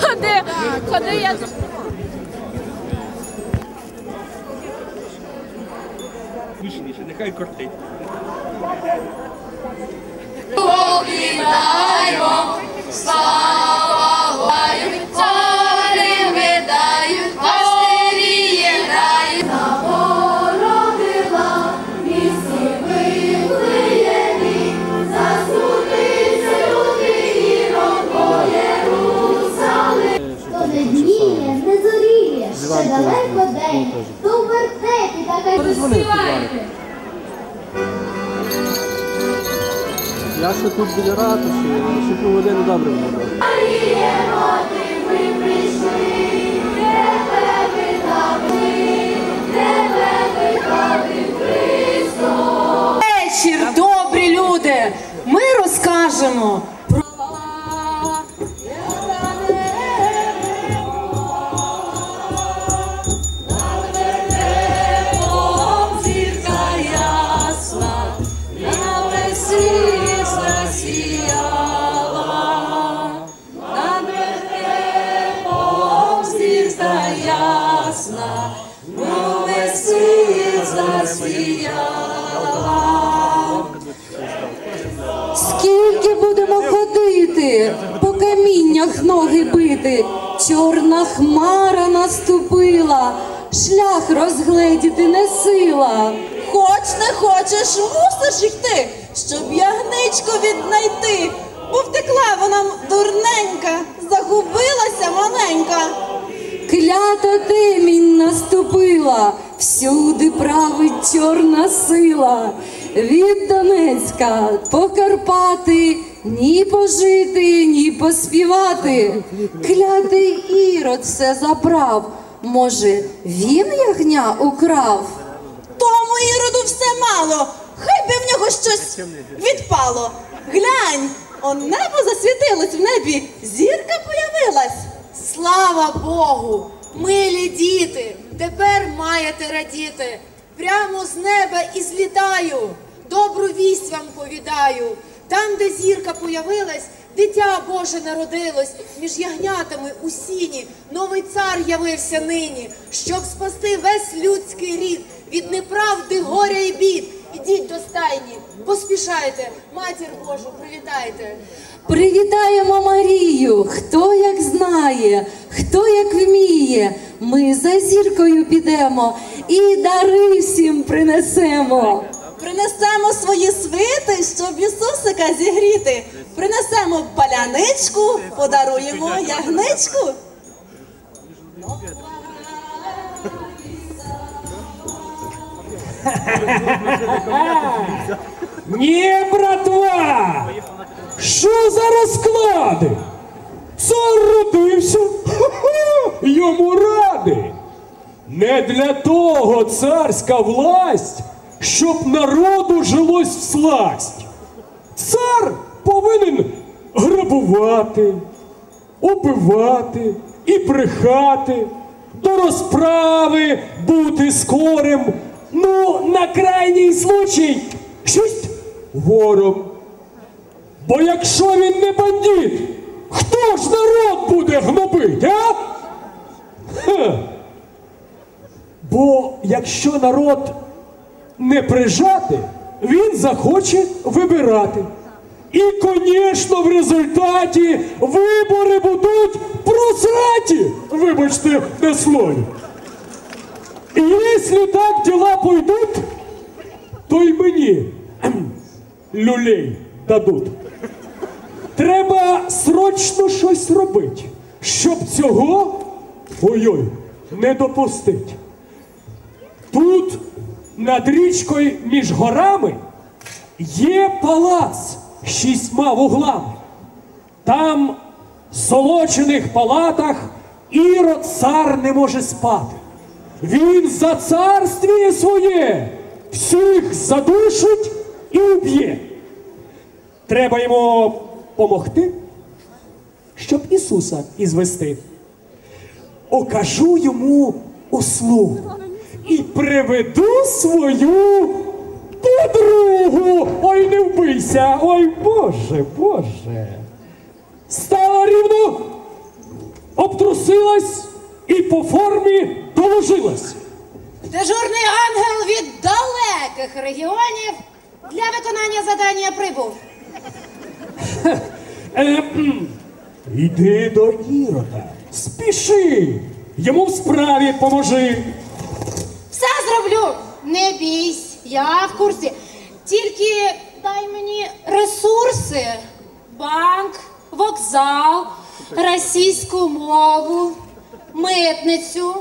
Ходи, ходи, я Вишніше, нехай кортить. Покидаємо, Цари вертепі. Я ще тут біля ратуші, ще півгодини добре буде. Клята темінь наступила, всюди править чорна сила. Від Донецька по Карпати ні пожити, ні поспівати. Клятий ірод все забрав. Може, він ягня украв? Тому іроду все мало, хай би в нього щось відпало. Глянь, он небо засвітилось в небі, зірка появилась. Слава Богу! Милі діти, тепер маєте радіти. Прямо з неба і злітаю, добру вість вам повідаю. Там, де зірка появилась, дитя Боже народилось, між ягнятами у сіні, новий цар явився нині, щоб спасти весь людський рід від неправди, горя і бід. Ідіть до стайні, поспішайте, матір Божу, привітайте. Привітаємо Марію, хто як знає, хто як вміє. Ми за зіркою підемо і дари всім принесемо. Принесемо свої свити, щоб Ісусика зігріти. Принесемо паляничку, подаруємо ягничку. Ні, братва! Що за розклади? Цар родився, йому ради. Не для того царська власть, щоб народу жилось в сласть. Цар повинен грабувати, убивати і брехати, до розправи бути скорим. Ну, на крайній случай, щось вором. Бо якщо він не бандит, ж народ буде гнобити, а? Ха. Бо якщо народ не прижати, він захоче вибирати. І, звісно, в результаті вибори будуть просраті. Вибачте на слові. І якщо так діла пойдуть, то й мені люлей дадуть. Треба срочно щось робити, щоб цього ой-ой, не допустити. Тут над річкою між горами є палац шістьма вуглами. Там в золочених палатах ірод цар не може спати. Він за царствіє своє всіх задушить і уб'є. Треба йому помогти, щоб Ісуса ізвести. Окажу йому услугу і приведу свою подругу. Ой, не вбийся, ой Боже, Боже. Стала рівно, обтрусилась і по формі доложилась. Дежурний ангел від далеких регіонів для виконання задання прибув. Е. Йди до Ірода, спіши, йому в справі поможи. Все зроблю. Не бійсь, я в курсі. Тільки дай мені ресурси. Банк, вокзал, російську мову, митницю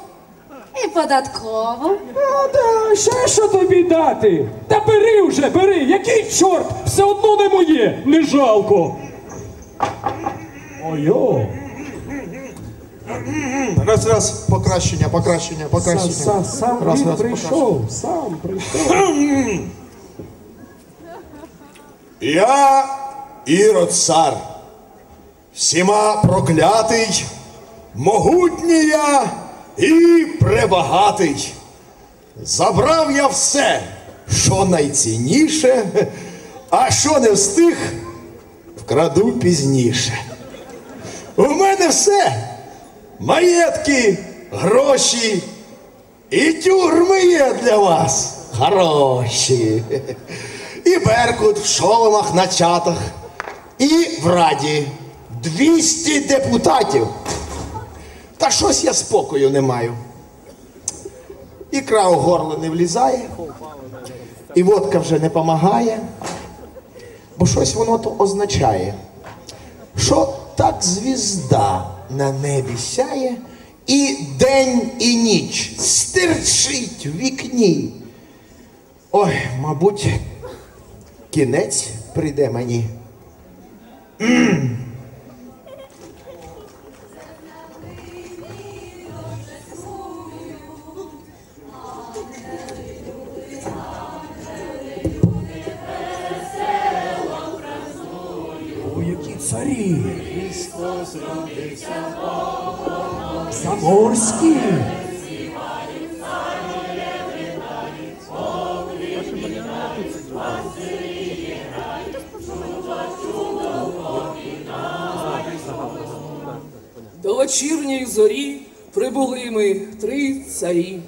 і податкову. А, да, ще що тобі дати? Та бери вже, бери, який чорт, все одно не моє, не жалко. Ой-о, Раз, раз, покращення, покращення, покращення. са, сам раз, він раз, прийшов, сам прийшов. Я Ірод цар, всіма проклятий, могутній я і пребагатий. Забрав я все, що найцінніше, а що не встиг, вкраду пізніше. У мене все. Маєтки, гроші і тюрми є для вас. Хороші. І Беркут в шоломах на чатах, і в Раді 200 депутатів. Та щось я спокою не маю. Ікра у горло не влізає, і водка вже не помагає, бо щось воно то означає, що так звізда на небі сяє, і день і ніч стирчить в вікні. Ой, мабуть, кінець прийде мені. О, які царі! Заморські! До вечірньої зорі прибули ми три царі.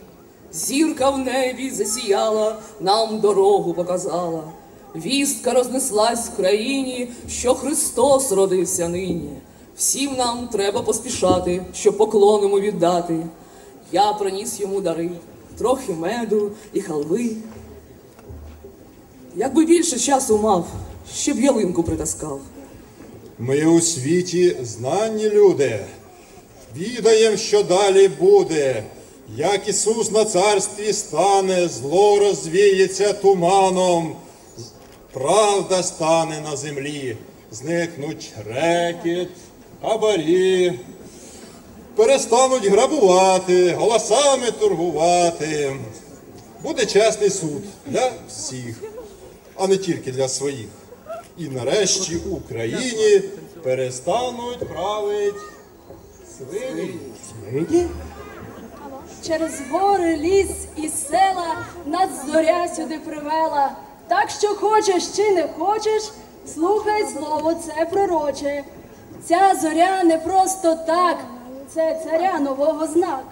Зірка в небі засіяла, нам дорогу показала. Вістка рознеслась в країні, що Христос родився нині. Всім нам треба поспішати, щоб поклон йому віддати. Я приніс йому дари, трохи меду і халви. Якби більше часу мав, щоб ялинку притаскав. Ми у світі знанні люди. Відаєм, що далі буде. Як Ісус на царстві стане, зло розвіється туманом, правда стане на землі, зникнуть рекіт, хабарі, перестануть грабувати, голосами торгувати. буде чесний суд для всіх, а не тільки для своїх. І нарешті в Україні перестануть править свині. Через гори, ліс і села нас зоря сюди привела. Так що хочеш чи не хочеш, слухай слово це пророче. Ця зоря не просто так, це царя нового знак.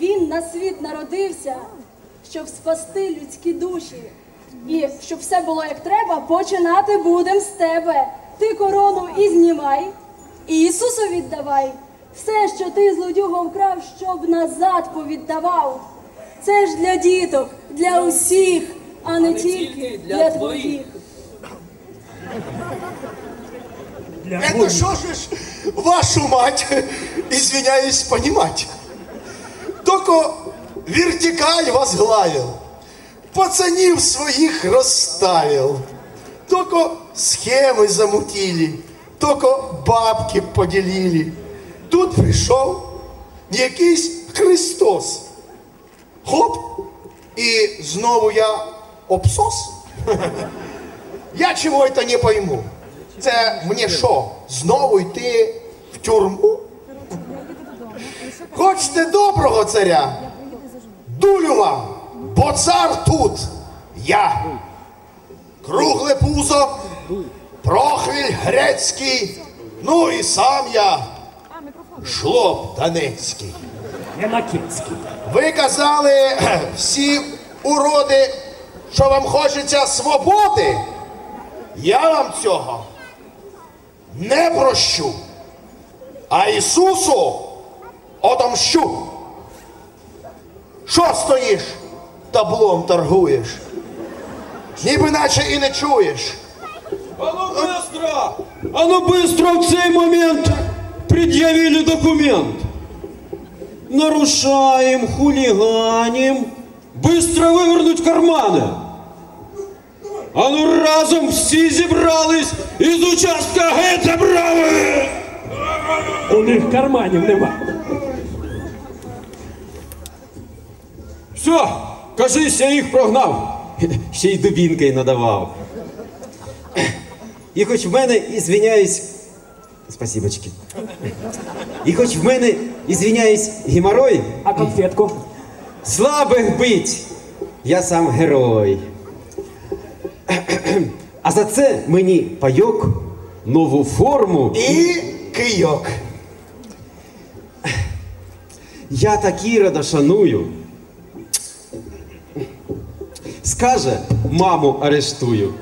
Він на світ народився, щоб спасти людські душі. І щоб все було як треба, починати будем з тебе. Ти корону і знімай, і Ісусу віддавай. Все, що ти злодюгом вкрав, щоб назад повіддавав. Це ж для діток, для усіх, а не тільки для твоїх. Это что же ж, вашу мать, извиняюсь, понимать. Только вертикаль возглавил, пацанів своих расставил, только схемы замутили, только бабки поделили. Тут пришел якийсь Христос. Хоп, і знову я обсос. Я чого это не пойму. Це мені що, знову йти в тюрму? Хочете доброго царя? Дулю вам, бо цар тут я. Кругле пузо, прохвіль грецький, ну і сам я, жлоб донецький. Ви казали всі уроди, що вам хочеться свободи. Я вам цього не прощу, а Ісусу отомщу. Що стоїш, таблом торгуєш? Ніби наче і не чуєш. А ну быстро! А ну быстро в цей момент предъявили документ. Нарушаем, хулиганим. Быстро вывернуть карманы. А ну разом всі зібрались із участка геть забрали! У них карманів нема. Все, кажись, я їх прогнав. Ще й дубінкою надавав. І хоч в мене, ізвиняюсь, спасибочки. І хоч в мене, ізвиняюсь, геморой. А конфетку? Слабих бить, я сам герой. А за це мені пайок, нову форму. І кийок. Я так Ірода шаную. Скаже, маму арештую.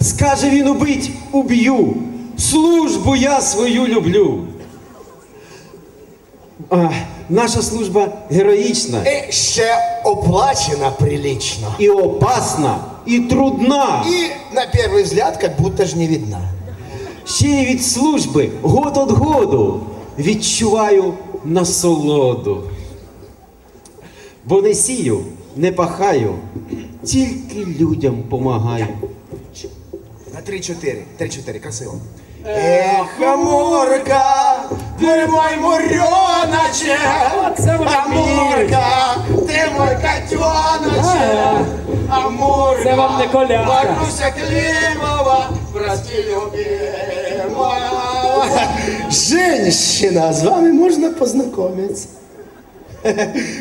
Скаже він убить, уб'ю. Службу я свою люблю. А, наша служба героїчна. І ще оплачена прилично. І опасна, і трудна. І на перший взгляд, как будто ж не видна. Ще й від служби год от году відчуваю насолоду. Бо не сію, не пахаю, тільки людям помагаю. На 3-4. 3-4, красиво. Эх, Амурка, ты мой муреночек, Амурка, ты мой котеночек, Амурка, Це вам не колядка. Маруся Климова, прости, любимая. Женщина, з вами можна познайомитися.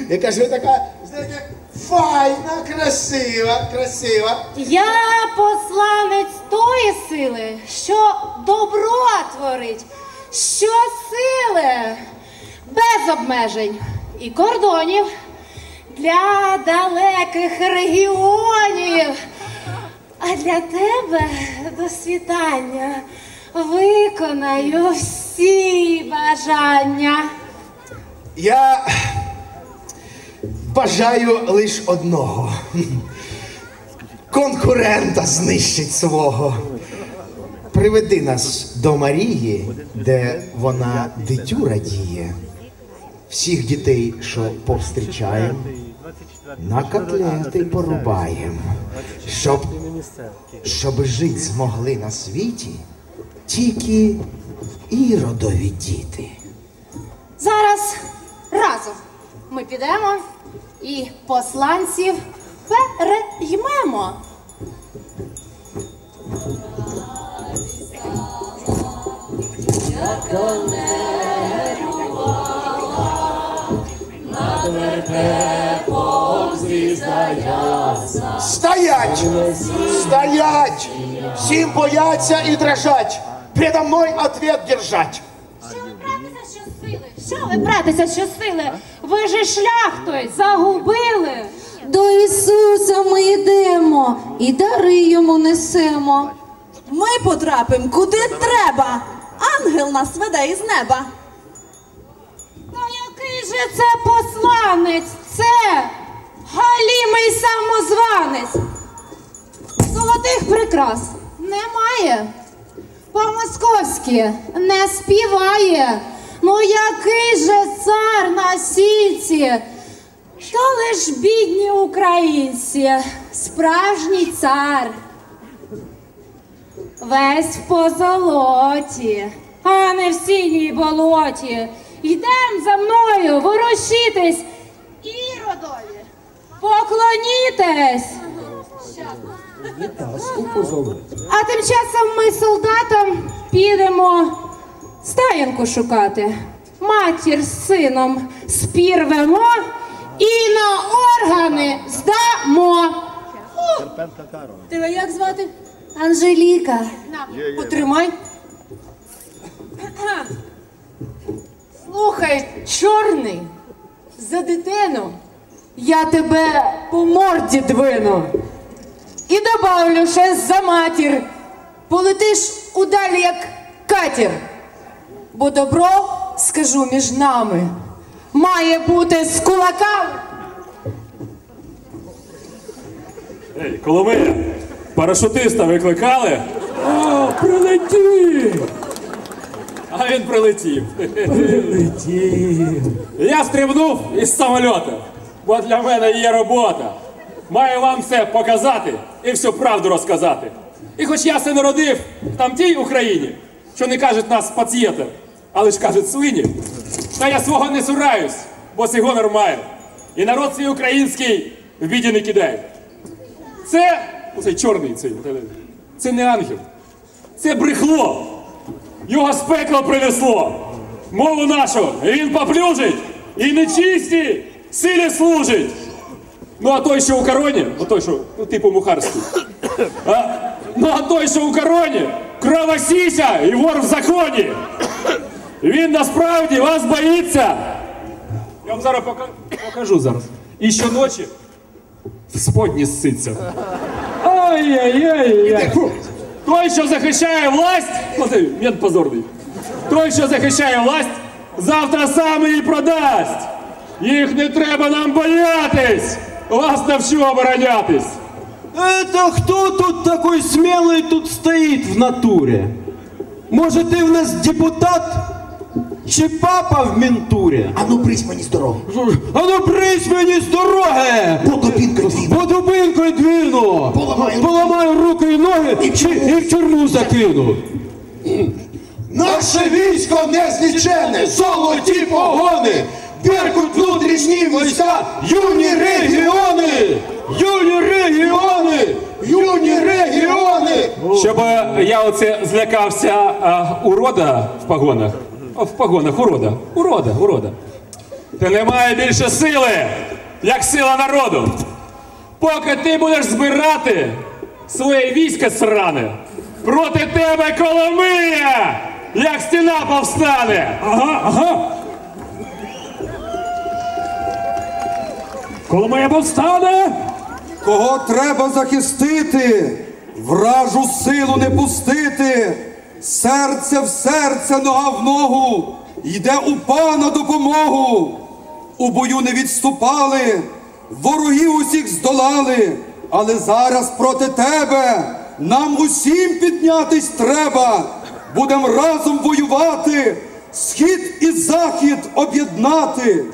Яка ж ви така, знаєте, файна, красива, красива. Я посланець тої сили, що добро творить, що сили без обмежень і кордонів для далеких регіонів. А для тебе до світання виконаю всі бажання. Я бажаю лише одного. Конкурента знищить свого. Приведи нас до Марії, де вона дитю радіє. Всіх дітей, що повстрічаємо, на котлети порубаємо, щоб, щоб жити змогли на світі тільки іродові діти. Зараз разом ми підемо і посланців переймемо. Стоять! Стоять! Всім бояться і дрожать. Предо мною ответ держать. Що ви братися, що сили? Ви же шлях той загубили. До Ісуса ми йдемо і дари йому несемо. Ми потрапимо куди треба. Ангел нас веде із неба. Та який же це посланець? Це галімий самозванець. Золотих прикрас немає. По-московськи не співає. Ну який же цар на сільці? То лиш бідні українці, справжній цар. Весь в позолоті, а не в синій болоті. Йдем за мною, ворушітесь, іродові, поклонітесь. А тим часом ми солдатам підемо стаєнку шукати. Матір з сином спірвемо і на органи здамо. Тебе як звати? Анжеліка. Потримай. Слухай, чорний, за дитину я тебе по морді двину. І добавлю ще за матір. Полетиш удалі, як катір. Бо добро, скажу між нами, має бути з кулаками. Ей, Коломия, парашутиста викликали? О, прилетів! А він прилетів. Прилетів. Я стрибнув із самольота, бо для мене є робота. Маю вам все показати і всю правду розказати. І хоч я се народив в тамтій Україні, що не кажуть нас пацієнти, але ж кажуть свині, та я свого не сураюсь, бо свій гонор маю. І народ свій український в біді не кидає. Це оцей чорний цей. Це не ангел. Це брехло. Його з пекла принесло. Мову нашу він поплюжить і нечисті силі служить. Ну а той, що у короні, ну той, що ну, типу мухарський. А? Ну а той, що у короні, кровосіся і вор в законі. Він насправді вас боїться. Я вам зараз пока- покажу зараз. І щоночі в сподні сситься. Ай-яй-яй! Той, що захищає власть, оце мент позорний. Той, що захищає власть, завтра сам її продасть. Їх не треба нам боятись. Вас навчу оборонятись. Это кто тут такой смелый тут стоит в натуре? Может, ты у нас депутат? Чи папа в ментуре? А ну брись мені з дороги. А ну брись мені з дороги! По дубінкою двіну. По дубинкою двіну! Поламаю. Поламаю руки і ноги і, і в тюрму закину! Наше військо незлічене, золоті погони, Беркут внутрішні війська, юні регіони, Юні регіони! юні регіони. Щоб е, я оце злякався а, урода в погонах. В погонах урода. Урода, урода. Та немає більше сили, як сила народу. Поки ти будеш збирати своє військо сране, проти тебе Коломия, як стіна повстане. Ага, ага. Коломия повстане. Кого треба захистити, вражу силу не пустити, серце в серце, нога в ногу, йде упа на допомогу. У бою не відступали, ворогів усіх здолали, але зараз проти тебе нам усім піднятись треба. Будем разом воювати, схід і захід об'єднати.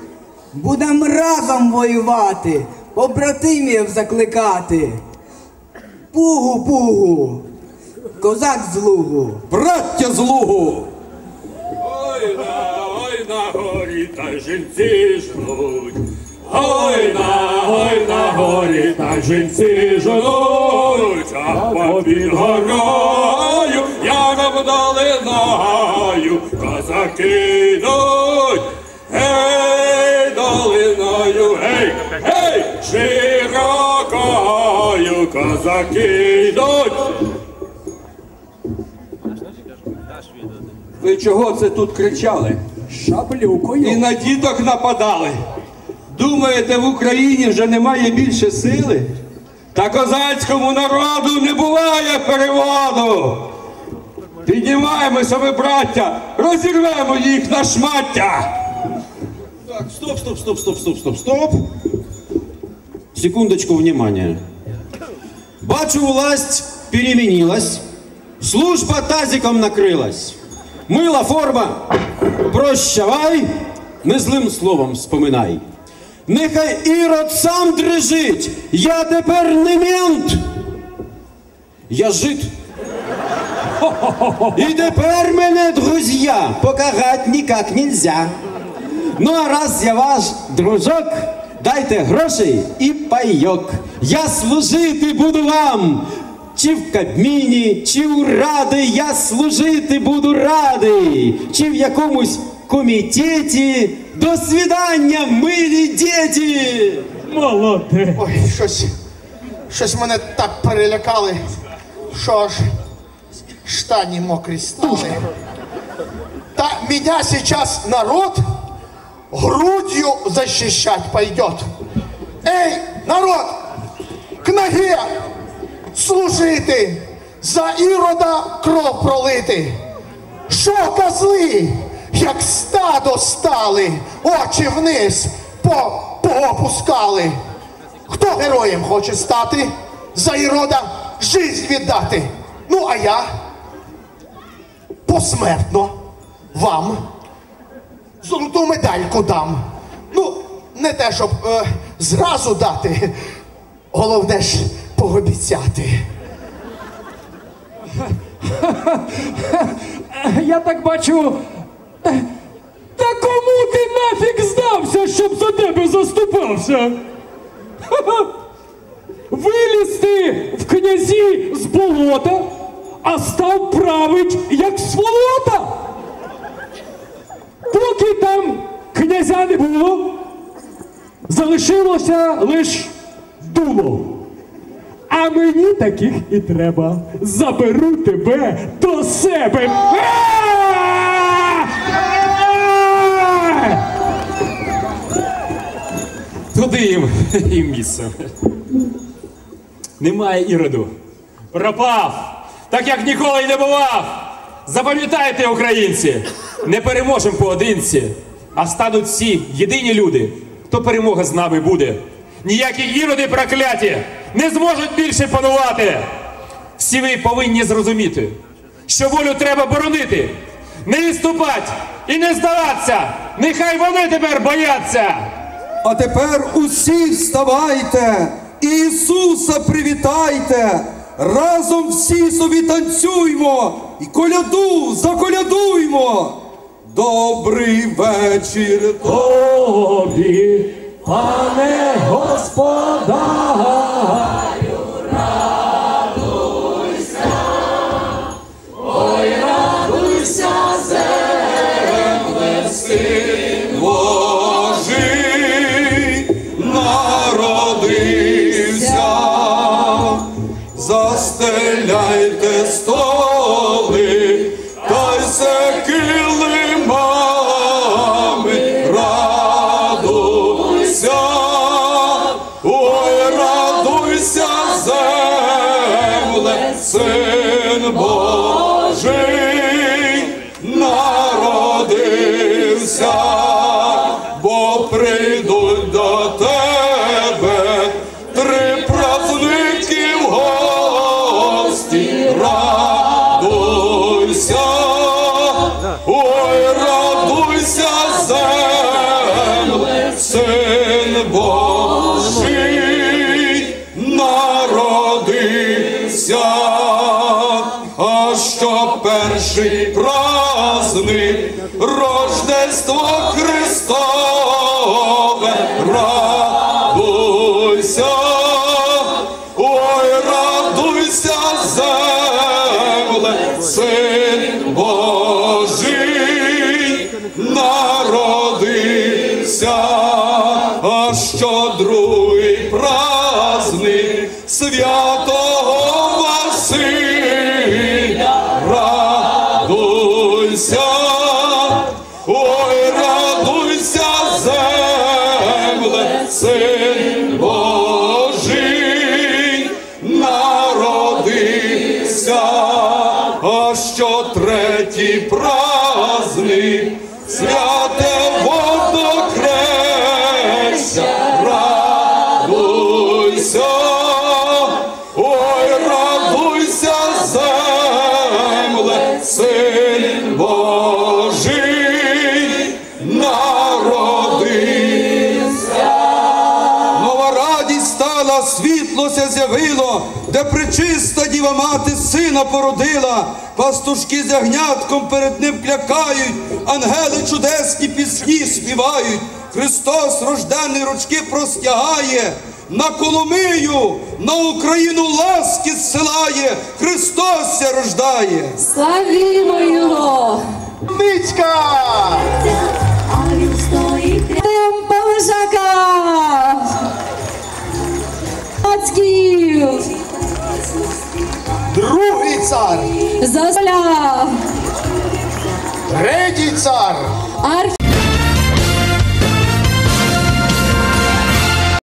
Будем разом воювати, побратимів закликати. Пугу, пугу, козак з лугу. Браття з лугу! Ой на, ой на горі та жінці жнуть, ой на, ой на горі, та жінці женуться, попід горою, як долиною, козаки йдуть, гей, долиною, гей, гей, широкою, козаки йдуть. Ви чого це тут кричали? Шаблюкою. І на діток нападали. Думаєте, в Україні вже немає більше сили? Та козацькому народу не буває переводу. Піднімаємося, ми, браття, розірвемо їх на шмаття. Так, стоп, стоп, стоп, стоп, стоп, стоп, стоп. Секундочку внимания. Бачу, власть переменилась. Служба тазиком накрилась. Мила форма. Прощавай, не злим словом споминай. Нехай ірод сам дрижить. Я тепер не мент. Я жит. И тепер мене, друзья, покарать никак нельзя. Ну а раз я ваш дружок, дайте грошей і пайок. Я служити буду вам. Чи в Кабміні, чи у Ради, я служити буду радий, чи в якомусь комітеті. До свидання, милі діти! Молодець. Ой, щось, щось мене так перелякали, що аж штані мокрі стали. Та меня сейчас народ грудью защищать пойдет. Эй, народ, к ноге служити, за ірода кров пролити. Що козли, як стадо стали, очі вниз по, поопускали. Хто героєм хоче стати, за ірода жизнь віддати? Ну, а я посмертно вам золоту медальку дам. Ну, не те, щоб е, зразу дати, головне ж пообіцяти. Я так бачу. Та, кому ти нафіг здався, щоб за тебе заступався? Ха-ха. Виліз ти в князі з болота, а став править як сволота. Поки там князя не було, залишилося лиш дуло. А мені таких і треба. Заберу тебе до себе. Туди їм і місце. Немає іроду. Пропав! Так як ніколи й не бував! Запам'ятайте, українці! Не переможемо поодинці, а стануть всі єдині люди, то перемога з нами буде. Ніякі іроди прокляті не зможуть більше панувати. Всі ви повинні зрозуміти, що волю треба боронити, не відступати і не здаватися. Нехай вони тепер бояться. А тепер усі вставайте, Ісуса привітайте, разом всі собі танцюймо і коляду заколядуймо. Добрий вечір тобі, пане господарю, Ой, радуйся, світлося де причиста діва мати сина породила. Пастушки з ягнятком перед ним клякають, ангели чудесні пісні співають. Христос рождений ручки простягає, на Коломию, на Україну ласки зсилає, Христос ся рождає. Славімо його! Мицька! Темпа лежака! Мацьків! Другий цар! Засля! Третій цар! Арх...